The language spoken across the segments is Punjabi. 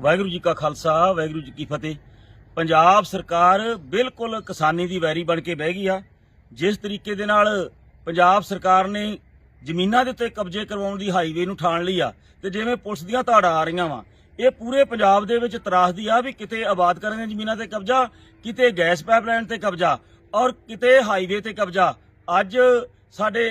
ਵਾਹਿਗੁਰੂ ਜੀ ਕਾ ਖਾਲਸਾ, ਵਾਹਿਗੁਰੂ ਜੀ ਕੀ ਫਤਿਹ। ਪੰਜਾਬ ਸਰਕਾਰ ਬਿਲਕੁਲ ਕਿਸਾਨੀ ਦੀ ਵੈਰੀ ਬਣ ਕੇ ਬਹਿ ਗਈ ਆ। ਜਿਸ ਤਰੀਕੇ ਦੇ ਨਾਲ ਪੰਜਾਬ ਸਰਕਾਰ ਨੇ ਜ਼ਮੀਨਾਂ ਦੇ ਉੱਤੇ ਕਬਜ਼ੇ ਕਰਵਾਉਣ ਦੀ ਹਾਈਵੇ ਨੂੰ ਠਾਣ ਲਈ ਆ ਤੇ ਜਿਵੇਂ ਪੁਲਿਸ ਦੀਆਂ ਧਾੜਾਂ ਆ ਰਹੀਆਂ ਵਾ, ਇਹ ਪੂਰੇ ਪੰਜਾਬ ਦੇ ਵਿੱਚ ਤਰਾਸਦੀ ਆ ਵੀ ਕਿਤੇ ਆਬਾਦ ਕਰਨ ਦੀਆਂ ਜ਼ਮੀਨਾਂ ਤੇ ਕਬਜ਼ਾ, ਕਿਤੇ ਗੈਸ ਪਾਈਪਲਾਈਨ ਤੇ ਕਬਜ਼ਾ ਔਰ ਕਿਤੇ ਹਾਈਵੇ ਤੇ ਕਬਜ਼ਾ। ਅੱਜ ਸਾਡੇ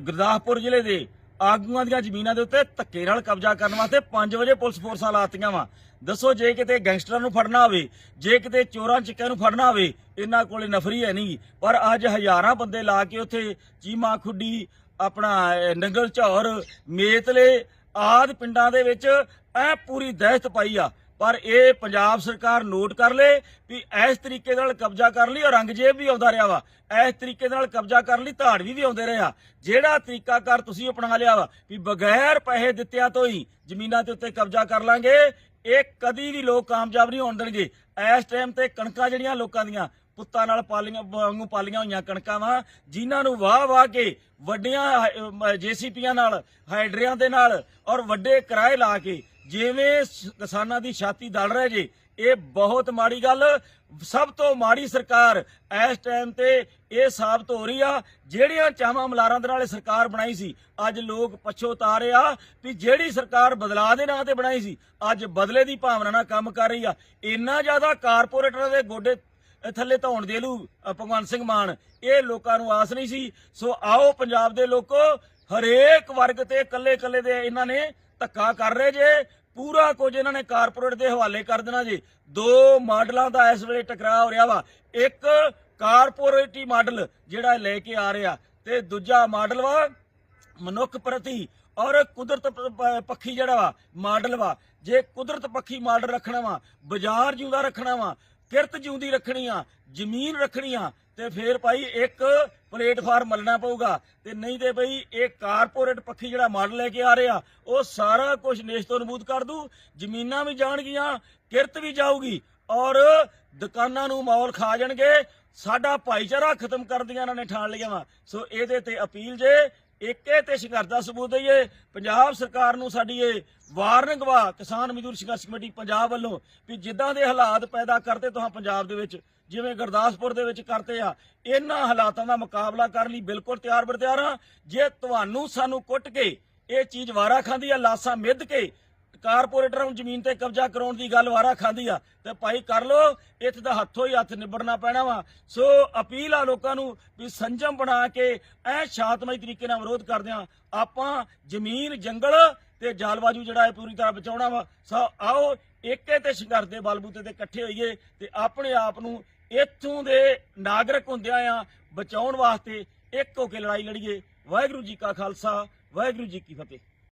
ਗੁਰਦਾਸਪੁਰ ਜ਼ਿਲ੍ਹੇ ਦੇ ਆਗੂਆਂ ਦੀਆਂ ਜ਼ਮੀਨਾਂ ਦੇ ਉੱਤੇ ਧੱਕੇ ਨਾਲ ਕਬਜ਼ਾ ਕਰਨ ਵਾਸਤੇ 5 ਵਜੇ ਪੁਲਿਸ ਫੋਰਸਾਂ ਲਾਤੀਆਂ ਵਾ। ਦੱਸੋ ਜੇ ਕਿਤੇ ਗੈਂਗਸਟਰਾਂ ਨੂੰ ਫੜਨਾ ਹੋਵੇ, ਜੇ ਕਿਤੇ ਚੋਰਾਂ ਚੱਕਿਆਂ ਨੂੰ ਫੜਨਾ ਹੋਵੇ, ਇਹਨਾਂ ਕੋਲੇ ਨਫਰੀ ਹੈ ਨਹੀਂ। ਪਰ ਅੱਜ ਹਜ਼ਾਰਾਂ ਬੰਦੇ ਲਾ ਕੇ ਉੱਥੇ ਚੀਮਾ ਖੁੱਡੀ, ਆਪਣਾ ਨੰਗਲ ਝੌਰ, ਮੇਤਲੇ ਆਦ ਪਿੰਡਾਂ ਦੇ ਵਿੱਚ ਐ ਪੂਰੀ ਦਹਿਸ਼ਤ ਪਾਈ ਆ। ਪਰ ਇਹ ਪੰਜਾਬ ਸਰਕਾਰ ਨੋਟ ਕਰ ਲੇ ਵੀ ਇਸ ਤਰੀਕੇ ਨਾਲ ਕਬਜ਼ਾ ਕਰ ਲਈ ਔਰ ਰੰਗਜੇਬ ਵੀ ਆਉਂਦਾ ਰਿਹਾ ਵਾ। ਇਸ ਤਰੀਕੇ ਨਾਲ ਕਬਜ਼ਾ ਕਰਨ ਲਈ, ਧਾੜਵੀ ਵੀ ਆਉਂਦੇ ਰਹੇ ਜਿਹੜਾ ਤਰੀਕਾ ਕਰ ਤੁਸੀਂ ਅਪਣਾ ਲਿਆ ਵਾ ਵੀ ਬਗੈਰ ਪੈਸੇ ਦਿੱਤਿਆਂ ਤੋਂ ਹੀ ਜ਼ਮੀਨਾਂ ਦੇ ਉੱਤੇ ਕਬਜ਼ਾ ਕਰ ਲਾਂਗੇ, ਇਹ ਕਦੀ ਵੀ ਲੋਕ ਕਾਮਯਾਬ ਨਹੀਂ ਹੋਣ ਦੇਣਗੇ। ਇਸ ਟਾਈਮ ਤੇ ਕਣਕਾਂ ਜਿਹੜੀਆਂ ਲੋਕਾਂ ਦੀਆਂ ਪੁੱਤਾਂ ਨਾਲ ਪਾਲੀਆਂ, ਵਾਂਗੂ ਪਾਲੀਆਂ ਹੋਈਆਂ ਕਣਕਾਂ ਵਾ, ਜਿਨ੍ਹਾਂ ਨੂੰ ਵਾਹ ਵਾਹ ਕੇ ਵੱਡੀਆਂ ਜੀਸੀਪੀਆਂ ਨਾਲ, ਹਾਈਡਰਿਆਂ ਦੇ ਨਾਲ ਔਰ ਵੱਡੇ ਕਿਰਾਏ ਲਾ ਕੇ ਜਿਵੇਂ ਕਿਸਾਨਾਂ ਦੀ ਛਾਤੀ ਦਲ ਰਹੇ ਜੇ, ਇਹ ਬਹੁਤ ਮਾੜੀ ਗੱਲ। ਸਭ ਤੋਂ ਮਾੜੀ ਸਰਕਾਰ ਇਸ ਟਾਈਮ ਤੇ ਇਹ ਸਾਬਤ ਹੋ ਰਹੀ ਆ। ਜਿਹੜੀਆਂ ਚਾਵਾਂ ਮਲਾਰਾਂ ਦੇ ਨਾਲ ਸਰਕਾਰ ਬਣਾਈ ਸੀ, ਅੱਜ ਲੋਕ ਪਛੋਤਾ ਰਹੇ ਵੀ ਜਿਹੜੀ ਸਰਕਾਰ ਬਦਲਾਅ ਦੇ ਨਾਂ ਤੇ ਬਣਾਈ ਸੀ, ਅੱਜ ਬਦਲੇ ਦੀ ਭਾਵਨਾ ਨਾਲ ਕੰਮ ਕਰ ਰਹੀ ਆ। ਇੰਨਾ ਜ਼ਿਆਦਾ ਕਾਰਪੋਰੇਟਰਾਂ ਦੇ ਗੋਡੇ ਥੱਲੇ ਧੌਣ ਦੇ ਲੂ ਭਗਵੰਤ ਸਿੰਘ ਮਾਨ, ਇਹ ਲੋਕਾਂ ਨੂੰ ਆਸ ਨਹੀਂ ਸੀ। ਸੋ ਆਓ ਪੰਜਾਬ ਦੇ ਲੋਕੋ, ਹਰੇਕ ਵਰਗ ਤੇ ਕੱਲੇ ਕੱਲੇ ਦੇ ਇਹਨਾਂ ਨੇ ਧੱਕਾ ਕਰ ਰਹੇ ਜੇ। ਪੂਰਾ ਕੁਝ ਇਹਨਾਂ ਨੇ ਕਾਰਪੋਰੇਟ ਦੇ ਹਵਾਲੇ ਕਰ ਦੇਣਾ ਜੀ। ਦੋ ਮਾਡਲਾਂ ਦਾ ਇਸ ਵੇਲੇ ਟਕਰਾਅ ਹੋ ਰਿਹਾ ਵਾ। ਇੱਕ ਕਾਰਪੋਰੇਟੀ ਮਾਡਲ ਜਿਹੜਾ ਲੈ ਕੇ ਆ ਰਿਹਾ ਤੇ ਦੂਜਾ ਮਾਡਲ ਵਾ ਮਨੁੱਖ ਪ੍ਰਤੀ ਔਰ ਕੁਦਰਤ ਪੱਖੀ ਜਿਹੜਾ ਵਾ, ਮਾਡਲ ਵਾ। ਜੇ ਕੁਦਰਤ ਪੱਖੀ ਮਾਡਲ ਰੱਖਣਾ ਵਾ, ਬਾਜ਼ਾਰ ਜਿਉਂਦਾ ਰੱਖਣਾ ਵਾ, ਕਿਰਤ ਜਿਉਂਦੀ ਰੱਖਣੀ ਆ, ਜ਼ਮੀਨ ਰੱਖਣੀ ਆ ਤੇ ਫੇਰ ਭਾਈ ਇੱਕ ਪਲੇਟਫਾਰਮ ਮਲਣਾ ਪਊਗਾ। ਤੇ ਨਹੀਂ ਤੇ ਬਈ ਇਹ ਕਾਰਪੋਰੇਟ ਪੱਖੀ ਜਿਹੜਾ ਮਾਡਲ ਲੈ ਕੇ ਆ ਰਿਹਾ, ਉਹ ਸਾਰਾ ਕੁਝ ਨੇਸ਼ ਤੋਂ ਨਬੂਦ ਕਰ ਦੂ, ਜ਼ਮੀਨਾਂ ਵੀ ਜਾਣਗੀਆਂ, ਕਿਰਤ ਵੀ ਜਾਊਗੀ ਔਰ ਦੁਕਾਨਾਂ ਨੂੰ ਮੌਲ ਖਾ ਜਾਣਗੇ। ਸਾਡਾ ਭਾਈਚਾਰਾ ਖਤਮ ਕਰ ਦੀਆਂ ਇਹਨਾਂ ਨੇ ਠਾਣ ਲਿਆ ਵਾ। ਸੋ ਇਹਦੇ ਤੇ ਅਪੀਲ ਜੇ ਏਕੇ ਤੇ ਸੰਘਰਸ਼ ਦਾ ਸਬੂਤ ਦਈਏ ਪੰਜਾਬ ਸਰਕਾਰ ਨੂੰ ਸਾਡੀ ਇਹ ਵਾਰਨਿੰਗ ਵਾ, ਕਿਸਾਨ ਮਜ਼ਦੂਰ ਸੰਘਰਸ਼ ਕਮੇਟੀ ਪੰਜਾਬ ਵੱਲੋਂ ਵੀ ਜਿੱਦਾਂ ਦੇ ਹਾਲਾਤ ਪੈਦਾ ਕਰਦੇ ਤੁਹਾਂ ਪੰਜਾਬ ਦੇ ਵਿੱਚ, ਜਿਵੇਂ ਗੁਰਦਾਸਪੁਰ ਦੇ ਵਿੱਚ ਕਰਤੇ ਆ, ਇਹਨਾਂ ਹਾਲਾਤਾਂ ਦਾ ਮੁਕਾਬਲਾ ਕਰਨ ਲਈ ਬਿਲਕੁਲ ਤਿਆਰ ਬਰ ਤਿਆਰ ਆ ਜੇ ਤੁਹਾਨੂੰ ਸਾਨੂੰ ਕੁੱਟ ਕੇ ਇਹ ਚੀਜ਼ ਵਾਰਾ ਖਾਂਦੀ ਆ, ਲਾਸਾਂ ਮਿੱਧ ਕੇ ਕਾਰਪੋਰੇਟਰਾਂ ਨੂੰ ਜ਼ਮੀਨ ਤੇ ਕਬਜ਼ਾ ਕਰਾਉਣ ਦੀ ਗੱਲ ਵਾਰਾ ਖਾਂਦੀ ਆ। ਤੇ ਭਾਈ ਕਰ ਲੋ ਇੱਥੇ ਦਾ ਹੱਥੋਂ ਹੀ ਹੱਥ ਨਿਬੜਨਾ ਪੈਣਾ ਵਾ। ਸੋ ਅਪੀਲ ਆ ਲੋਕਾਂ ਨੂੰ ਵੀ ਸੰਜਮ ਬਣਾ ਕੇ ਐ ਸ਼ਾਂਤਮਈ ਤਰੀਕੇ ਨਾਲ ਵਿਰੋਧ ਕਰਦੇ ਆ। ਆਪਾਂ ਜ਼ਮੀਨ, ਜੰਗਲ ਤੇ ਜਾਲਵਾਜੂ ਜਿਹੜਾ ਹੈ ਪੂਰੀ ਤਰ੍ਹਾਂ ਬਚਾਉਣਾ ਵਾ। ਸੋ ਆਓ, ਏਕੇ ਤੇ ਸੰਘਰਸ਼ ਦੇ ਬਲਬੂਤੇ ਤੇ ਇਕੱਠੇ ਹੋਈਏ ਤੇ ਆਪਣੇ ਆਪ ਨੂੰ ਇੱਥੋਂ ਦੇ ਨਾਗਰਿਕ ਹੁੰਦਿਆਂ ਆ ਬਚਾਉਣ ਵਾਸਤੇ ਇੱਕ ਹੋ ਕੇ ਲੜਾਈ ਲੜੀਏ। ਵਾਹਿਗੁਰੂ ਜੀ ਕਾ ਖਾਲਸਾ, ਵਾਹਿਗੁਰੂ ਜੀ ਕੀ ਫਤਿਹ।